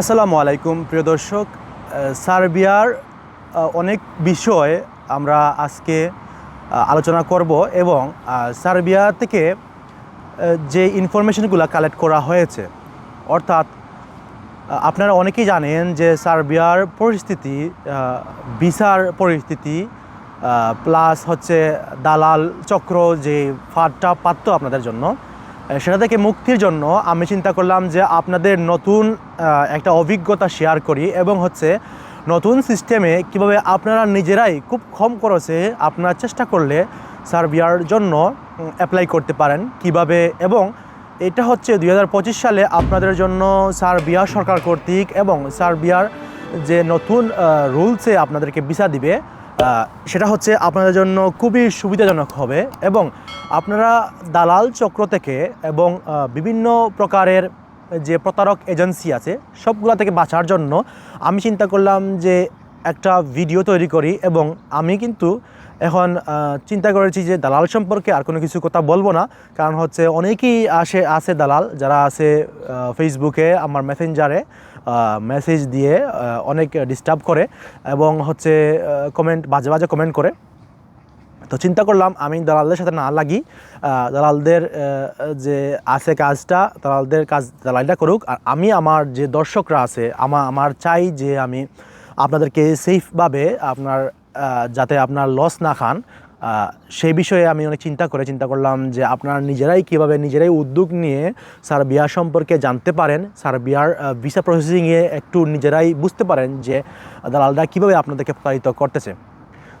আসসালামু আলাইকুম, প্রিয় দর্শক। সার্বিয়ার অনেক বিষয় আমরা আজকে আলোচনা করব এবং সার্বিয়া থেকে যে ইনফরমেশনগুলো কালেক্ট করা হয়েছে, অর্থাৎ আপনারা অনেকেই জানেন যে সার্বিয়ার পরিস্থিতি ভিসার পরিস্থিতি প্লাস হচ্ছে দালাল চক্র যে ফাঁদটা পাত্র আপনাদের জন্য। সেটা থেকে মুক্তির জন্য আমি চিন্তা করলাম যে আপনাদের নতুন একটা অভিজ্ঞতা শেয়ার করি এবং হচ্ছে নতুন সিস্টেমে কীভাবে আপনারা নিজেরাই খুব কম খরচে আপনারা চেষ্টা করলে সার্বিয়ার জন্য অ্যাপ্লাই করতে পারেন। কীভাবে? এবং এটা হচ্ছে দু হাজার পঁচিশ সালে আপনাদের জন্য সার্বিয়া সরকার কর্তৃক এবং সার্বিয়ার যে নতুন রুলসে আপনাদেরকে ভিসা দিবে সেটা হচ্ছে আপনাদের জন্য খুবই সুবিধাজনক হবে এবং আপনারা দালাল চক্র থেকে এবং বিভিন্ন প্রকারের যে প্রতারক এজেন্সি আছে, সবগুলা থেকে বাঁচার জন্য আমি চিন্তা করলাম যে একটা ভিডিও তৈরি করি এবং আমি কিন্তু এখন চিন্তা করেছি যে দালাল সম্পর্কে আর কোনো কিছু কথা বলব না। কারণ হচ্ছে অনেকেই আসে, আছে দালাল, যারা আছে ফেসবুকে আমার মেসেঞ্জারে মেসেজ দিয়ে অনেক ডিস্টার্ব করে এবং হচ্ছে কমেন্ট বাজে বাজে কমেন্ট করে। তো চিন্তা করলাম আমি দালালদের সাথে না লাগি দালালদের যে আছে কাজটা, দালালদের কাজ দালালটা করুক। আর আমি আমার যে দর্শকরা আছে আমার আমার চাই যে আমি আপনাদেরকে সেফভাবে আপনার যাতে আপনার লস না খান। সেই বিষয়ে আমি অনেক চিন্তা করে চিন্তা করলাম যে আপনারা নিজেরাই কীভাবে নিজেরাই উদ্যোগ নিয়ে স্যার সার্বিয়া সম্পর্কে জানতে পারেন স্যার সার্বিয়ার ভিসা প্রসেসিংয়ে একটু নিজেরাই বুঝতে পারেন যে দালালরা কীভাবে আপনাদেরকে প্রতারিত করতেছে।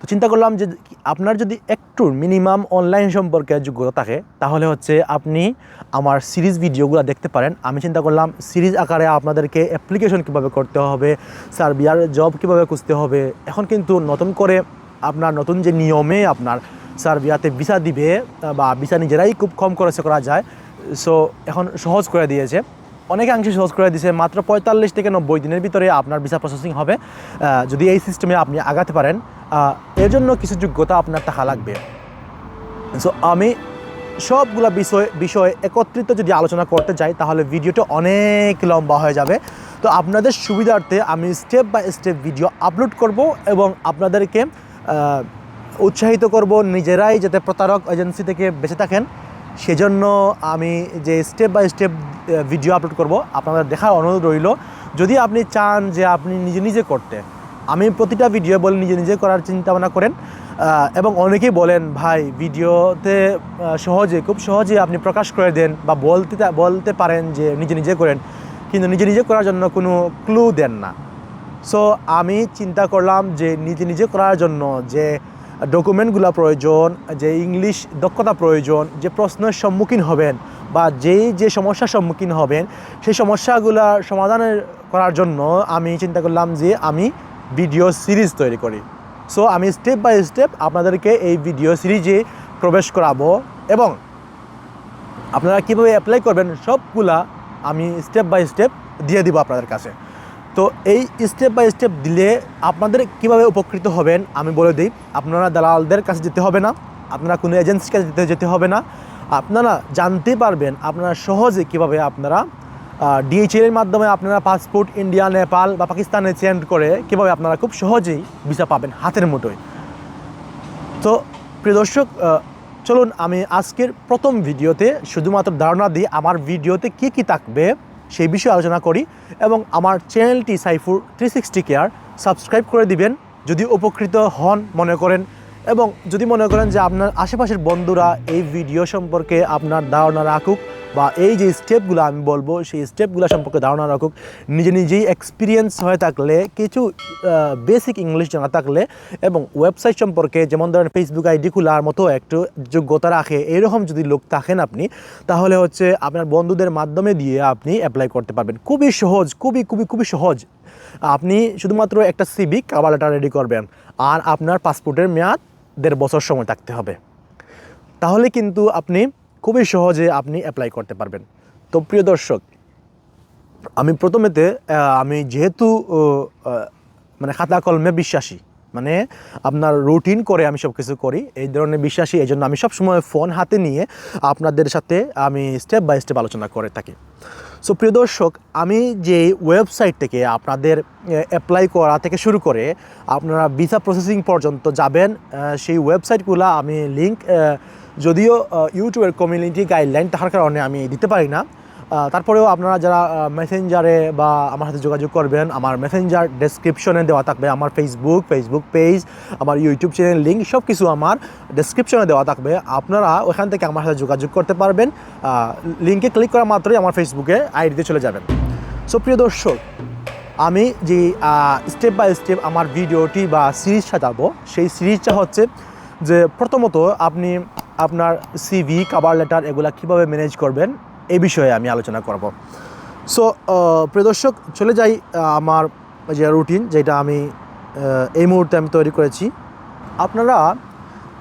তো চিন্তা করলাম যে আপনার যদি একটু মিনিমাম অনলাইন সম্পর্কে যোগ্যতা থাকে, তাহলে হচ্ছে আপনি আমার সিরিজ ভিডিওগুলো দেখতে পারেন। আমি চিন্তা করলাম সিরিজ আকারে আপনাদেরকে অ্যাপ্লিকেশন কীভাবে করতে হবে, সার্বিয়ার জব কীভাবে খুঁজতে হবে। এখন কিন্তু নতুন করে আপনার নতুন যে নিয়মে আপনার সার্বিয়াতে ভিসা দিবে, বা ভিসা নিজেরাই খুব কম খরচে করা যায় সো এখন সহজ করে দিয়েছে। অনেকাংশে সহজ করে দিয়েছে মাত্র পঁয়তাল্লিশ থেকে নব্বই দিনের ভিতরে আপনার ভিসা প্রসেসিং হবে। যদি এই সিস্টেমে আপনি আগাতে পারেন এর জন্য কিছু যোগ্যতা আপনার টাকা লাগবে। সো আমি সবগুলা বিষয়, বিষয়ে একত্রিত যদি আলোচনা করতে চাই, তাহলে ভিডিওটা অনেক লম্বা হয়ে যাবে। তো আপনাদের সুবিধার্থে আমি step by step video upload করব এবং আপনাদেরকে উৎসাহিত করব নিজেরাই যাতে প্রতারক এজেন্সি থেকে বেঁচে থাকেন। সেজন্য আমি যে step by step video upload করব, আপনাদের দেখার অনুরোধ রইল। যদি আপনি চান যে আপনি নিজে নিজে করতে, আমি প্রতিটা ভিডিও বলে নিজে নিজে করার চিন্তা ভাবনা করেন এবং অনেকেই বলেন, ভাই ভিডিওতে সহজে, খুব সহজে আপনি প্রকাশ করে দেন বা বলতে বলতে পারেন যে নিজে নিজে করেন, কিন্তু নিজে নিজে করার জন্য কোনো ক্লু দেন না। সো আমি চিন্তা করলাম যে নিজে নিজে করার জন্য যে ডকুমেন্টগুলো প্রয়োজন, যে ইংলিশ দক্ষতা প্রয়োজন, যে প্রশ্নের সম্মুখীন হবেন বা যেই যে সমস্যার সম্মুখীন হবেন, সেই সমস্যাগুলোর সমাধানের করার জন্য আমি চিন্তা করলাম যে আমি ভিডিও সিরিজ তৈরি করি। সো আমি স্টেপ বাই স্টেপ আপনাদেরকে এই ভিডিও সিরিজে প্রবেশ করাবো এবং আপনারা কীভাবে অ্যাপ্লাই করবেন সবগুলা আমি স্টেপ বাই স্টেপ দিয়ে দিব আপনাদের কাছে। তো এই স্টেপ বাই স্টেপ দিলে আপনাদের কীভাবে উপকৃত হবেন, আমি বলে দিই। আপনারা দালালদের কাছে যেতে হবে না, আপনারা কোনো এজেন্সির কাছে যেতে যেতে হবে না। আপনারা জানতে পারবেন, আপনারা সহজে কীভাবে আপনারা ডিএইচএল এর মাধ্যমে আপনারা পাসপোর্ট ইন্ডিয়া নেপাল বা পাকিস্তানে চেঞ্জ করে কীভাবে আপনারা খুব সহজেই ভিসা পাবেন হাতের মুঠোয়। তো প্রিয় দর্শক চলুন আমি আজকের প্রথম ভিডিওতে শুধুমাত্র ধারণা দিই, আমার ভিডিওতে কী কী থাকবে সেই বিষয়ে আলোচনা করি এবং আমার চ্যানেলটি Saifur three sixty care subscribe করে দিবেন যদি উপকৃত হন মনে করেন এবং যদি মনে করেন যে আপনার আশেপাশের বন্ধুরা এই ভিডিও সম্পর্কে আপনার ধারণা রাখুক বা এই যে স্টেপগুলো আমি বলব, সেই স্টেপগুলো সম্পর্কে ধারণা রাখুক। নিজে নিজেই এক্সপিরিয়েন্স হয়ে থাকলে, কিছু বেসিক ইংলিশ জানা থাকলে এবং ওয়েবসাইট সম্পর্কে যেমন ধরেন ফেসবুক আইডি খোলার মতো একটু যোগ্যতা রাখে, এরকম যদি লোক থাকেন আপনি, তাহলে হচ্ছে আপনার বন্ধুদের মাধ্যমে দিয়ে আপনি অ্যাপ্লাই করতে পারবেন। খুবই সহজ, খুবই খুবই খুবই সহজ। আপনি শুধুমাত্র একটা সিভিক কাবার লেটার রেডি করবেন, আর আপনার পাসপোর্টের মেয়াদ দেড় বছর সময় থাকতে হবে। তাহলে কিন্তু আপনি খুবই সহজে আপনি অ্যাপ্লাই করতে পারবেন। তো প্রিয় দর্শক, আমি প্রথমেতে আমি যেহেতু মানে খাতা কলমে বিশ্বাসী মানে আপনার রুটিন করে আমি সব কিছু করি, এই ধরনের বিশ্বাসী, এই জন্য আমি সবসময় ফোন হাতে নিয়ে আপনাদের সাথে আমি স্টেপ বাই স্টেপ আলোচনা করে থাকি। সো প্রিয় দর্শক, আমি যে ওয়েবসাইট থেকে আপনাদের অ্যাপ্লাই করা থেকে শুরু করে আপনারা ভিসা প্রসেসিং পর্যন্ত যাবেন সেই ওয়েবসাইটগুলো আমি লিঙ্ক যদিও ইউটিউবের কমিউনিটি গাইডলাইন তাহার কারণে আমি দিতে পারি না। তারপরেও আপনারা যারা মেসেঞ্জারে বা আমার সাথে যোগাযোগ করবেন, আমার মেসেঞ্জার ডেসক্রিপশনে দেওয়া থাকবে, আমার ফেসবুক ফেসবুক পেজ আমার ইউটিউব চ্যানেল লিঙ্ক সব কিছু আমার ডেসক্রিপশনে দেওয়া থাকবে। আপনারা ওখান থেকে আমার সাথে যোগাযোগ করতে পারবেন। লিঙ্কে ক্লিক করা মাত্রই আমার ফেসবুকে আইডিতে চলে যাবেন। সো প্রিয় দর্শক, আমি যে স্টেপ বাই স্টেপ আমার ভিডিওটি বা সিরিজ সাজাবো সেই সিরিজটা হচ্ছে যে, প্রথমত আপনি আপনার সিভি কাভার লেটার এগুলা কীভাবে ম্যানেজ করবেন এ বিষয়ে আমি আলোচনা করব। সো প্রিয় দর্শক, চলে যাই আমার যে রুটিন যেটা আমি এই মুহূর্তে আমি তৈরি করেছি। আপনারা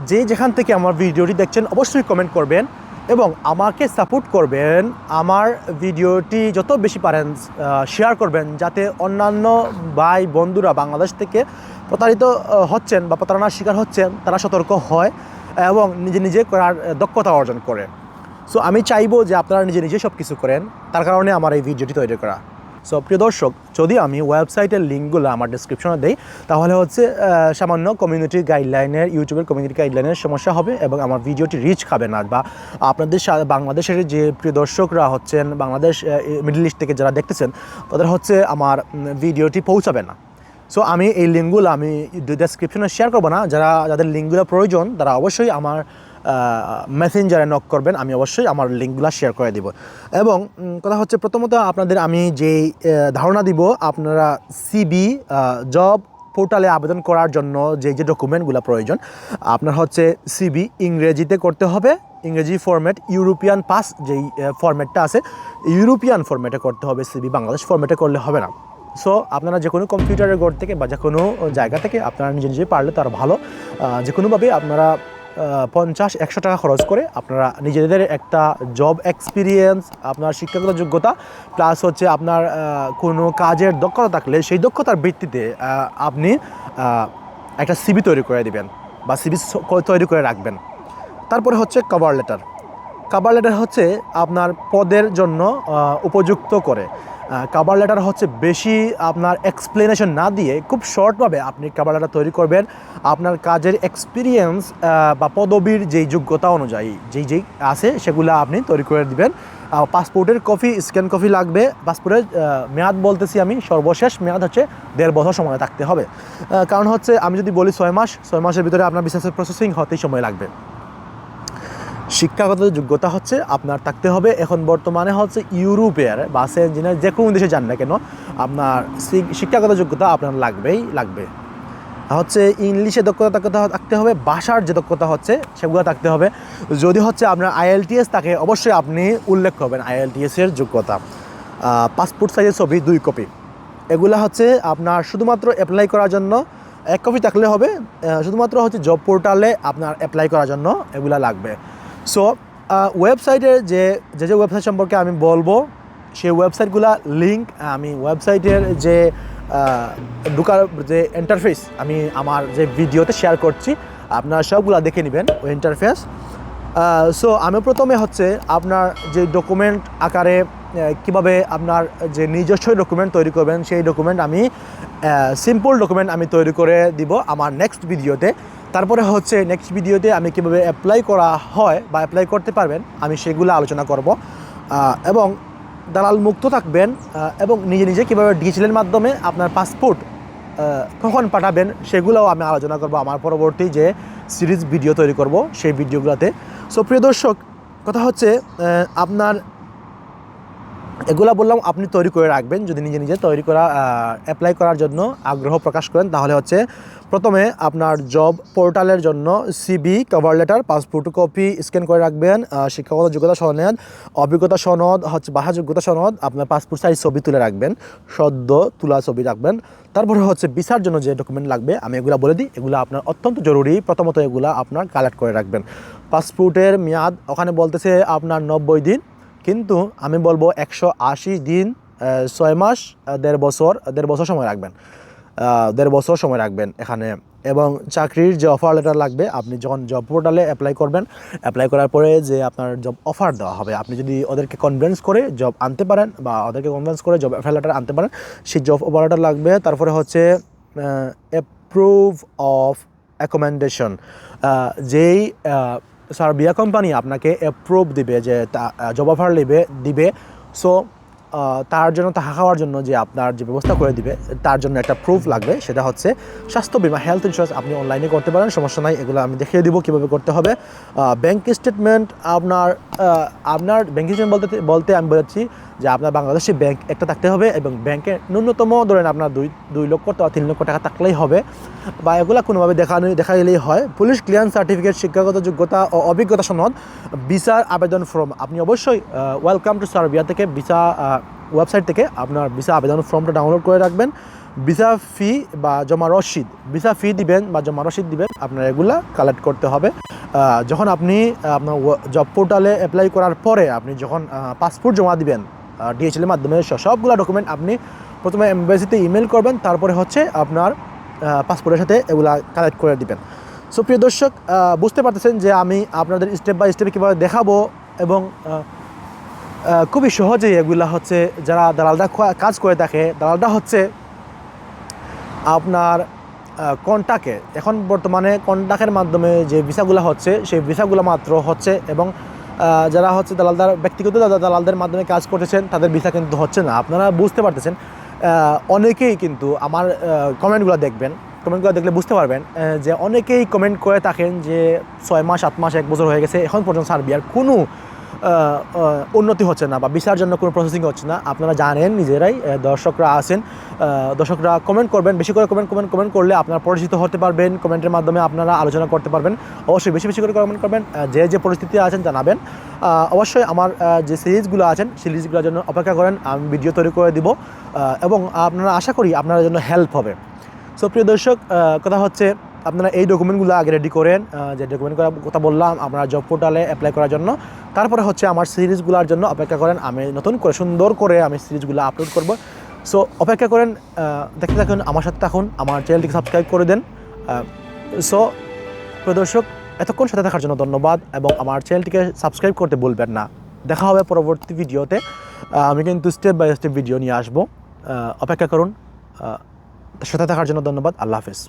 যে যেখান থেকে আমার ভিডিওটি দেখছেন, অবশ্যই কমেন্ট করবেন এবং আমাকে সাপোর্ট করবেন, আমার ভিডিওটি যত বেশি পারেন শেয়ার করবেন, যাতে অন্যান্য ভাই বন্ধুরা বাংলাদেশ থেকে প্রতারিত হচ্ছেন বা প্রতারণার শিকার হচ্ছেন, তারা সতর্ক হয়। এবং নিজে নিজে করার দক্ষতা অর্জন করে। সো আমি চাইব যে আপনারা নিজে নিজে সব কিছু করেন, তার কারণে আমার এই ভিডিওটি তৈরি করা। সো প্রিয় দর্শক, যদি আমি ওয়েবসাইটের লিঙ্কগুলো আমার ডিসক্রিপশনে দেই, তাহলে হচ্ছে সামান্য কমিউনিটি গাইডলাইনের ইউটিউবের কমিউনিটি গাইডলাইনের সমস্যা হবে এবং আমার ভিডিওটি রিচ খাবে না। বা আপনাদের বাংলাদেশের যে প্রিয় দর্শকরা হচ্ছেন, বাংলাদেশ মিডল ইস্ট থেকে যারা দেখতেছেন, তাদের হচ্ছে আমার ভিডিওটি পৌঁছাবে না। সো আমি এই লিঙ্কগুলো আমি ডেসক্রিপশনে শেয়ার করব না। যারা, যাদের লিঙ্কগুলো প্রয়োজন, তারা অবশ্যই আমার মেসেঞ্জারে নক করবেন। আমি অবশ্যই আমার লিঙ্কগুলো শেয়ার করে দিব। এবং কথা হচ্ছে প্রথমত আপনাদের আমি যেই ধারণা দিব, আপনারা সিবি জব পোর্টালে আবেদন করার জন্য যে যে ডকুমেন্টগুলো প্রয়োজন, আপনার হচ্ছে সিবি ইংরেজিতে করতে হবে। ইংরেজি ফরম্যাট ইউরোপিয়ান পাস যেই ফরম্যাটটা আছে ইউরোপিয়ান ফরম্যাটে করতে হবে সিবি বাংলাদেশ ফরম্যাটে করলে হবে না। সো আপনারা যে কোনো কম্পিউটারের ঘর থেকে বা যে কোনো জায়গা থেকে আপনারা নিজে নিজে পারলে তার ভালো। যে কোনোভাবে আপনারা পঞ্চাশ, একশো টাকা খরচ করে আপনারা নিজেদের একটা জব এক্সপিরিয়েন্স আপনার শিক্ষাগত যোগ্যতা প্লাস হচ্ছে আপনার কোনো কাজের দক্ষতা থাকলে সেই দক্ষতার ভিত্তিতে আপনি একটা সিবি তৈরি করে দিবেন বা সিবি তৈরি করে রাখবেন। তারপরে হচ্ছে কভার লেটার কাভার লেটার হচ্ছে আপনার পদের জন্য উপযুক্ত করে। কাভার লেটার হচ্ছে বেশি আপনার এক্সপ্লেনেশন না দিয়ে খুব শর্টভাবে আপনি কাবার লেটার তৈরি করবেন। আপনার কাজের এক্সপিরিয়েন্স বা পদবীর যেই যোগ্যতা অনুযায়ী যেই যেই আছে সেগুলো আপনি তৈরি করে দিবেন। পাসপোর্টের কপি স্ক্যান কপি লাগবে। পাসপোর্টের মেয়াদ বলতেছি আমি, সর্বশেষ মেয়াদ হচ্ছে দেড় বছর সময় থাকতে হবে। কারণ হচ্ছে আমি যদি বলি ছয় মাস, ছয় মাসের ভিতরে আপনার বিশেষের প্রসেসিং হতেই সময় লাগবে। শিক্ষাগত যোগ্যতা হচ্ছে আপনার থাকতে হবে। এখন বর্তমানে হচ্ছে ইউরোপের বাসে ইঞ্জিনিয়ার যে কোনো দেশে যান না কেন, আপনার শিক্ষাগত যোগ্যতা আপনার লাগবেই, লাগবে। হচ্ছে ইংলিশে দক্ষতা থাকতে- থাকতে হবে, ভাষার যে দক্ষতা হচ্ছে সেগুলো থাকতে হবে। যদি হচ্ছে আপনার আইএলটিএস থাকে, অবশ্যই আপনি উল্লেখ করবেন আইএলটিএসের যোগ্যতা। পাসপোর্ট সাইজের ছবি, দুই কপি এগুলা হচ্ছে আপনার শুধুমাত্র অ্যাপ্লাই করার জন্য, এক কপি থাকলে হবে শুধুমাত্র হচ্ছে জব পোর্টালে আপনার অ্যাপ্লাই করার জন্য এগুলা লাগবে। সো ওয়েবসাইটের যে যে যে ওয়েবসাইট সম্পর্কে আমি বলব, সেই ওয়েবসাইটগুলা লিঙ্ক আমি ওয়েবসাইটের যে ঢুকার যে ইন্টারফেস আমি আমার যে ভিডিওতে শেয়ার করছি, আপনারা সবগুলা দেখে নেবেন ওই ইন্টারফেস সো আমি প্রথমে হচ্ছে আপনার যে ডকুমেন্ট আকারে কীভাবে আপনার যে নিজস্ব ডকুমেন্ট তৈরি করবেন, সেই ডকুমেন্ট আমি সিম্পল ডকুমেন্ট আমি তৈরি করে দিব আমার নেক্সট ভিডিওতে তারপরে হচ্ছে নেক্সট ভিডিওতে আমি কীভাবে অ্যাপ্লাই করা হয় বা অ্যাপ্লাই করতে পারবেন, আমি সেগুলো আলোচনা করব। এবং দালাল মুক্ত থাকবেন এবং নিজে নিজে কীভাবে ডিজিটালের মাধ্যমে আপনার পাসপোর্ট কখন পাঠাবেন, সেগুলোও আমি আলোচনা করব আমার পরবর্তী যে সিরিজ ভিডিও তৈরি করব, সেই ভিডিওগুলোতে সো প্রিয় দর্শক, কথা হচ্ছে আপনার এগুলা বললাম আপনি তৈরি করে রাখবেন, যদি নিজে নিজে তৈরি করা অ্যাপ্লাই করার জন্য আগ্রহ প্রকাশ করেন, তাহলে হচ্ছে প্রথমে আপনার জব পোর্টালের জন্য CV cover letter passport copy scan করে রাখবেন শিক্ষাগত যোগ্যতা সনদ, অভিজ্ঞতা সনদ, হচ্ছে ভাষা যোগ্যতা সনদ, আপনার পাসপোর্ট সাইজ ছবি তুলে রাখবেন, সদ্য তোলা ছবি রাখবেন। তারপরে হচ্ছে ভিসার জন্য যে ডকুমেন্ট লাগবে, আমি এগুলো বলে দিই, এগুলো আপনার অত্যন্ত জরুরি। প্রথমত এগুলো আপনার কালেক্ট করে রাখবেন। পাসপোর্টের মেয়াদ, ওখানে বলতেছে আপনার নব্বই দিন। কিন্তু আমি বলব একশো আশি দিন ছয় মাস দেড় বছর দেড় বছর সময় রাখবেন। দেড় বছর সময় রাখবেন এখানে। এবং চাকরির যে অফার লেটার লাগবে, আপনি যখন জব পোর্টালে অ্যাপ্লাই করবেন অ্যাপ্লাই করার পরে যে আপনার জব অফার দেওয়া হবে, আপনি যদি ওদেরকে কনভিন্স করে জব আনতে পারেন বা ওদেরকে কনভিন্স করে জব অফার লেটার আনতে পারেন, সেই জব অফার লেটার লাগবে। তারপরে হচ্ছে অ্যাপ্রুভ অফ অ্যাকোমেন্ডেশন যেই সার্বিয়া কোম্পানি আপনাকে অ্যাপ্রুভ দিবে যে জব অফার নেবে দিবে। সো তার জন্য তাহা খাওয়ার জন্য যে আপনার যে ব্যবস্থা করে দিবে, তার জন্য একটা প্রুফ লাগবে। সেটা হচ্ছে স্বাস্থ্য বিমা হেলথ ইন্স্যুরেন্স আপনি অনলাইনে করতে পারেন, সমস্যা নাই, এগুলো আমি দেখিয়ে দিব কীভাবে করতে হবে। ব্যাংক স্টেটমেন্ট আপনার আপনার ব্যাংক স্টেটমেন্ট বলতে বলতে আমি বোঝাচ্ছি যে আপনার বাংলাদেশে ব্যাংক একটা থাকতে হবে এবং ব্যাংকে ন্যূনতম ধরেন আপনার দুই দুই লক্ষ অথবা তিন লক্ষ টাকা থাকলেই হবে। বা এগুলো কোনোভাবে দেখানো দেখা গেলেই হয়। পুলিশ ক্লিয়ারেন্স সার্টিফিকেট শিক্ষাগত যোগ্যতা ও অভিজ্ঞতা সনদ ভিসার আবেদন ফর্ম আপনি অবশ্যই ওয়েলকাম টু সার্বিয়া থেকে ভিসা ওয়েবসাইট থেকে আপনার ভিসা আবেদন ফর্মটা ডাউনলোড করে রাখবেন। ভিসা ফি বা জমা রসিদ ভিসা ফি দিবেন বা জমা রসিদ দিবেন, আপনার এগুলা কালেক্ট করতে হবে। যখন আপনি আপনার জব পোর্টালে অ্যাপ্লাই করার পরে আপনি যখন পাসপোর্ট জমা দিবেন ডিএচএল এর মাধ্যমে সবগুলা ডকুমেন্ট আপনি প্রথমে এমবাসিতে ইমেল করবেন, তারপরে হচ্ছে আপনার পাসপোর্টের সাথে এগুলা কালেক্ট করে দিবেন। সো প্রিয় দর্শক বুঝতে পারতেছেন যে আমি আপনাদের স্টেপ বাই স্টেপ কীভাবে দেখাবো এবং খুবই সহজেই এগুলা হচ্ছে যারা দালালরা কাজ করে থাকে দালালটা হচ্ছে আপনার কন্টাকে এখন বর্তমানে কন্টাকের মাধ্যমে যে ভিসাগুলো হচ্ছে, সেই ভিসাগুলো মাত্র হচ্ছে এবং যারা হচ্ছে দালালদার, ব্যক্তিগত দালালদের মাধ্যমে কাজ করতেছেন, তাদের ভিসা কিন্তু হচ্ছে না। আপনারা বুঝতে পারতেছেন অনেকেই কিন্তু আমার কমেন্টগুলো দেখবেন কমেন্টগুলো দেখলে বুঝতে পারবেন যে অনেকেই কমেন্ট করে থাকেন যে ছয় মাস, সাত মাস, এক বছর হয়ে গেছে, এখন পর্যন্ত সার্বিয়ার কোনো উন্নতি হচ্ছে না বা ভিসার জন্য কোনো প্রসেসিং হচ্ছে না। আপনারা জানেন, নিজেরাই দর্শকরা আছেন দর্শকরা কমেন্ট করবেন, বেশি করে কমেন্ট কমেন্ট কমেন্ট করলে আপনারা পরিচিত হতে পারবেন। কমেন্টের মাধ্যমে আপনারা আলোচনা করতে পারবেন। অবশ্যই বেশি বেশি করে কমেন্ট করবেন। যে যে পরিস্থিতি আছেন জানাবেন। অবশ্যই আমার যে সিরিজগুলো আছেন, সিরিজগুলোর জন্য অপেক্ষা করেন। আমি ভিডিও তৈরি করে দিব। এবং আপনারা আশা করি আপনার জন্য হেল্প হবে। সো প্রিয় দর্শক কথা হচ্ছে আপনারা এই ডকুমেন্টগুলো আগে রেডি করেন যে ডকুমেন্ট করার কথা বললাম আপনারা জব পোর্টালে অ্যাপ্লাই করার জন্য। তারপরে হচ্ছে আমার সিরিজগুলোর জন্য অপেক্ষা করেন, আমি নতুন করে, সুন্দর করে আমি সিরিজগুলো আপলোড করব। সো অপেক্ষা করেন দেখতে থাকুন, আমার সাথে থাকুন, আমার চ্যানেলটিকে সাবস্ক্রাইব করে দেন। সো প্রদর্শক এতক্ষণ সাথে থাকার জন্য ধন্যবাদ, এবং আমার চ্যানেলটিকে সাবস্ক্রাইব করতে ভুলবেন না। দেখা হবে পরবর্তী ভিডিওতে। আমি কিন্তু স্টেপ বাই স্টেপ ভিডিও নিয়ে আসব। অপেক্ষা করুন। সাথে থাকার জন্য ধন্যবাদ। আল্লাহ হাফেজ।